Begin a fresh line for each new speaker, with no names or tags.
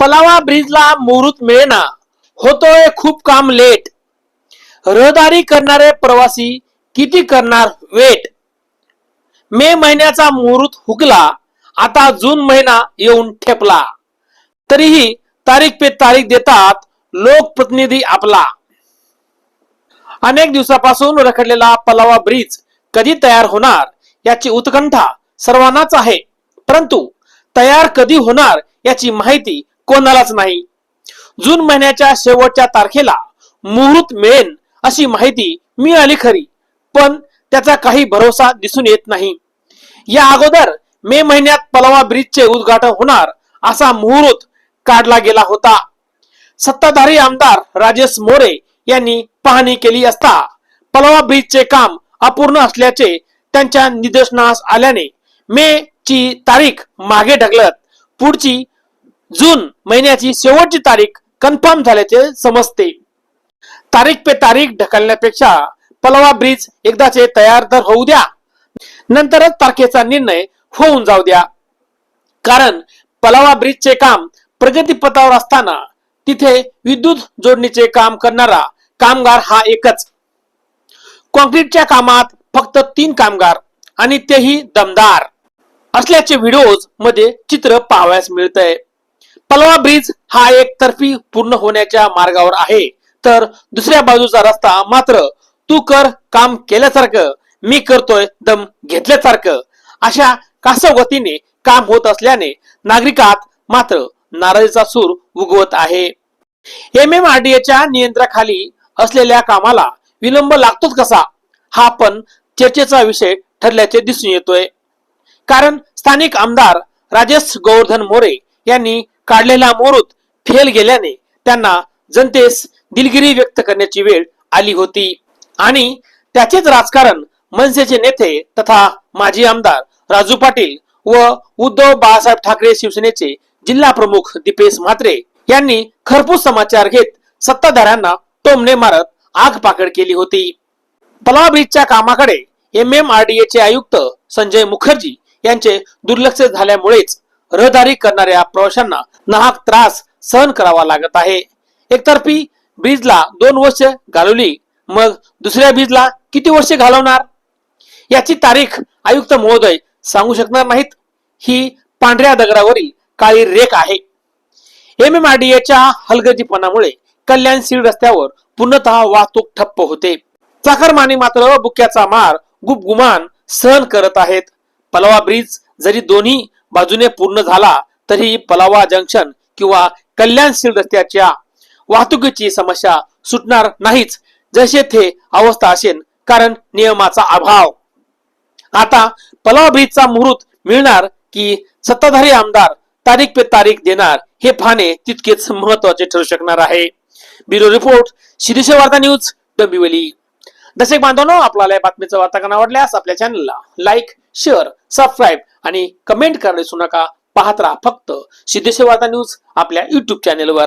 पलावा ब्रिजला मुहूर्त मिळेना. होतोय खूप काम लेट. रहदारी करणारे प्रवासी किती करणार वेट? मे महिन्याचा मुहूर्त हुकला आता जून महिना येऊन ठेपला. तरीही तारीख पे तारीख देतात लोकप्रतिनिधी आपला. अनेक दिवसापासून रखडलेला पलावा ब्रिज कधी तयार होणार याची उत्कंठा सर्वांनाच आहे. परंतु तयार कधी होणार याची माहिती कोणालाच नाही. जून महिन्याच्या शेवटच्या तारखेला मुहूर्त मिळेल अशी माहिती मिळाली खरी पण त्याचा काही भरोसा दिसून येत नाही. या अगोदर मे महिन्यात पलावा ब्रिजचे उद्घाटन होणार असा मुहूर्त काढला गेला होता. सत्ताधारी आमदार राजेश मोरे यांनी पाहणी केली असता पलावा ब्रिजचे काम अपूर्ण असल्याचे त्यांच्या निदर्शनास आल्याने मे ची तारीख मागे ढकलत पुढची जून महिन्याची शेवटची तारीख कन्फर्म झाल्याचे समजते. तारीख पे तारीख ढकलण्यापेक्षा पलावा ब्रिज एकदाचे तयार तर होऊ द्या. नंतरच तारखेचा निर्णय होऊन जाऊ द्या. कारण पलावा ब्रिजचे काम प्रगतीपथावर असताना तिथे विद्युत जोडणीचे काम करणारा कामगार हा एकच. कॉन्क्रीटच्या कामात फक्त तीन कामगार आणि तेही दमदार. असल्याचे व्हिडिओजमध्ये चित्र पाहावयास मिळतंय. पलवा ब्रिज हा एक तर्फी पूर्ण होण्याच्या मार्गावर आहे. तर दुसऱ्या बाजूचा रस्ता मात्र तू कर काम केल्यासारखं मी करतोय दम घेतल्यासारखं. अशा कासवगतीने काम होत असल्याने नागरिकात मात्र नाराजीचा सूर उगवत आहे. एम एम आर डी एच्या नियंत्रणाखाली असलेल्या कामाला विलंब लागतोच कसा? हा पण चर्चेचा विषय ठरल्याचे दिसून येतोय. कारण स्थानिक आमदार राजेश गोवर्धन मोरे यांनी काढलेला मुहूर्त फेल गेल्याने त्यांना जनतेस दिलगिरी व्यक्त करण्याची वेळ आली होती. आणि त्याचेच राजकारण मनसेचे नेते तथा माजी आमदार राजू पाटील व उद्धव बाळासाहेब ठाकरे शिवसेनेचे जिल्हा प्रमुख दीपेश म्हात्रे यांनी खरपूस समाचार घेत सत्ताधाऱ्यांना टोमणे मारत आग पाकड केली होती. पलावा ब्रिजच्या कामाकडे एम एम आर डी चे आयुक्त संजय मुखर्जी यांचे दुर्लक्ष झाल्यामुळेच रहदारी करणाऱ्या प्रवाशांना नाहक त्रास सहन करावा लागत आहे. एकतर्फी ब्रिजला दोन वर्ष घालवली मग दुसऱ्या ब्रिजला किती वर्षे घालवणार? याची तारीख आयुक्त महोदय सांगू शकणार नाहीत. ही पांढऱ्या दगडावरील काळी रेख आहे. एम एम आर डी एच्या हलगर्जीपणामुळे कल्याण सीड रस्त्यावर पूर्णतः वाहतूक ठप्प होते. चाकरमानी मात्र बुक्याचा मार गुपगुमान सहन करत आहेत. पलवा ब्रिज जरी दोन्ही बाजूने पूर्ण झाला तरी पलावा जंक्शन किंवा कल्याण रस्त्याच्या वाहतुकीची समस्या सुटणार नाहीच जसे थे अवस्था असेल कारण नियमाचा अभाव. आता पलावा ब्रिजचा मुहूर्त मिळणार की सत्ताधारी आमदार तारीख पे तारीख देणार हे पाहणे तितकेच महत्त्वाचे ठरू शकणार आहे. ब्युरो रिपोर्ट शिरीष वार्ता न्यूज डोंबिवली. दर्शक बांधवांनो आपल्याला या बातमीचं वार्ताकरण आवडल्यास आपल्या चॅनलला लाईक शेअर सबस्क्राईब आणि कमेंट करायला विसरू नका. पाहत राहा फक्त सिद्धेश्वर वार्ता न्यूज आपल्या युट्यूब चॅनेलवर